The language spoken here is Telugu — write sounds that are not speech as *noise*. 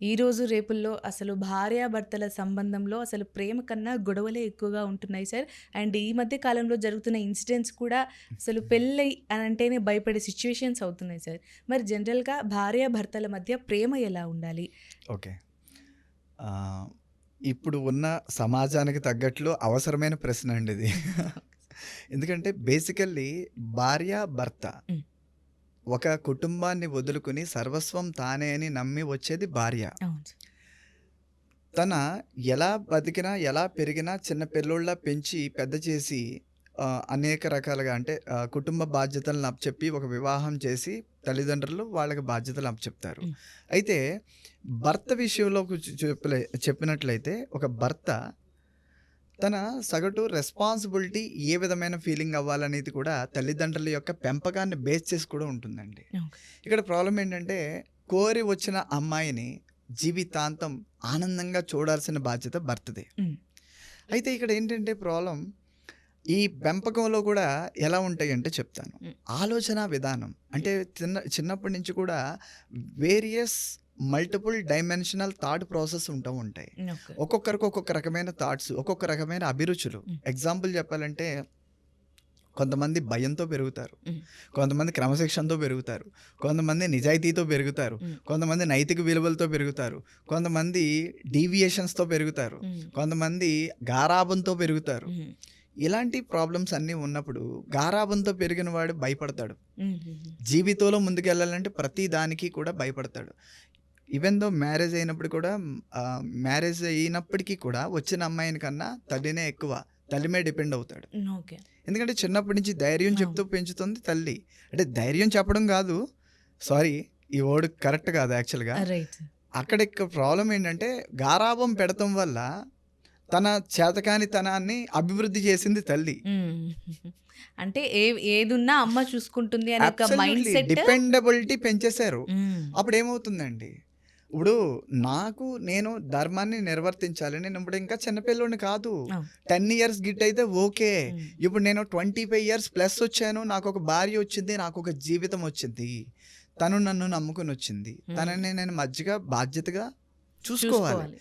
ఈ రోజు రేపుల్లో అసలు భార్యాభర్తల సంబంధంలో అసలు ప్రేమ కన్నా గొడవలే ఎక్కువగా ఉంటున్నాయి సార్. అండ్ ఈ మధ్య కాలంలో జరుగుతున్న ఇన్సిడెంట్స్ కూడా అసలు పెళ్ళై అని అంటేనే భయపడే సిట్యుయేషన్స్ అవుతున్నాయి సార్. మరి జనరల్‌గా భార్యాభర్తల మధ్య ప్రేమ ఎలా ఉండాలి? ఓకే. ఇప్పుడు ఉన్న సమాజానికి తగ్గట్లు అవసరమైన ప్రశ్న అండి ఇది. *laughs* ఎందుకంటే బేసికల్లీ భార్య, భర్త. ఒక కుటుంబాన్ని వదులుకొని సర్వస్వం తానే అని నమ్మి వచ్చేది భార్య. తన ఎలా బతికినా, ఎలా పెరిగినా చిన్న పిల్లోడిలా పెంచి పెద్ద చేసి అనేక రకాలుగా అంటే కుటుంబ బాధ్యతలను అప్పచెప్పి ఒక వివాహం చేసి తల్లిదండ్రులు వాళ్ళకి బాధ్యతలు అప్పచెప్తారు. అయితే భర్త విషయంలో చెప్పలే చెప్పినట్లయితే ఒక భర్త తన సగటు రెస్పాన్సిబిలిటీ ఏ విధమైన ఫీలింగ్ అవ్వాలనేది కూడా తల్లిదండ్రుల యొక్క పెంపకాన్ని బేస్ చేసి కూడా ఉంటుందండి. ఇక్కడ ప్రాబ్లమ్ ఏంటంటే కోరి వచ్చిన అమ్మాయిని జీవితాంతం ఆనందంగా చూడాల్సిన బాధ్యత భర్తదే. అయితే ఇక్కడ ఏంటంటే ప్రాబ్లమ్ ఈ పెంపకంలో కూడా ఎలా ఉంటాయంటే చెప్తాను. హ్మ్. ఆలోచన విధానం అంటే చిన్న చిన్నప్పటి నుంచి కూడా various multiple dimensional thought process ఉంటూ ఉంటాయి. ఒక్కొక్కరికి ఒక్కొక్క రకమైన థాట్స్, ఒక్కొక్క రకమైన అభిరుచులు. ఎగ్జాంపుల్ చెప్పాలంటే కొంతమంది భయంతో పెరుగుతారు. హ్మ్. కొంతమంది క్రమశిక్షణతో పెరుగుతారు. కొంతమంది నిజాయితీతో పెరుగుతారు. హ్మ్. కొంతమంది నైతిక విలువలతో పెరుగుతారు. కొంతమంది డీవియేషన్స్‌తో పెరుగుతారు. కొంతమంది గారాబంతో పెరుగుతారు. ఇలాంటి ప్రాబ్లమ్స్ అన్నీ ఉన్నప్పుడు గారాబంతో పెరిగిన వాడు భయపడతాడు. జీవితంలో ముందుకెళ్ళాలంటే ప్రతి దానికి కూడా భయపడతాడు. ఈవెన్ దో మ్యారేజ్ అయినప్పుడు కూడా మ్యారేజ్ అయినప్పటికీ కూడా వచ్చిన అమ్మాయిని కన్నా తల్లినే ఎక్కువ. తల్లి మీద డిపెండ్ అవుతాడు. ఎందుకంటే చిన్నప్పటి నుంచి ధైర్యం చెప్తూ పెంచుతుంది తల్లి. అంటే ధైర్యం చెప్పడం కాదు. సారీ ఈ వర్డ్ కరెక్ట్ కాదు యాక్చువల్‌గా. అక్కడ ఇక ప్రాబ్లమ్ ఏంటంటే గారాబం పెడతం వల్ల తన చేతకానితనాన్ని అభివృద్ధి చేసింది తల్లి. అంటే ఏ ఏదున్నా అమ్మ చూసుకుంటుంది అనే మైండ్ సెట్ డిపెండబిలిటీ పెంచేశారు. అప్పుడు ఏమవుతుందండి? ఇప్పుడు నాకు నేను ధర్మాన్ని నిర్వర్తించాలి. నేను ఇప్పుడు ఇంకా చిన్న పిల్లోడిని కాదు. 10 ఇయర్స్ గిట్ అయితే ఓకే. ఇప్పుడు నేను 25 ఇయర్స్ ప్లస్ వచ్చాను. నాకొక భార్య వచ్చింది. నాకొక జీవితం వచ్చింది. తను నన్ను నమ్ముకొని వచ్చింది. తనని నేను మధ్యగా బాధ్యతగా. చూసుకోవాలి.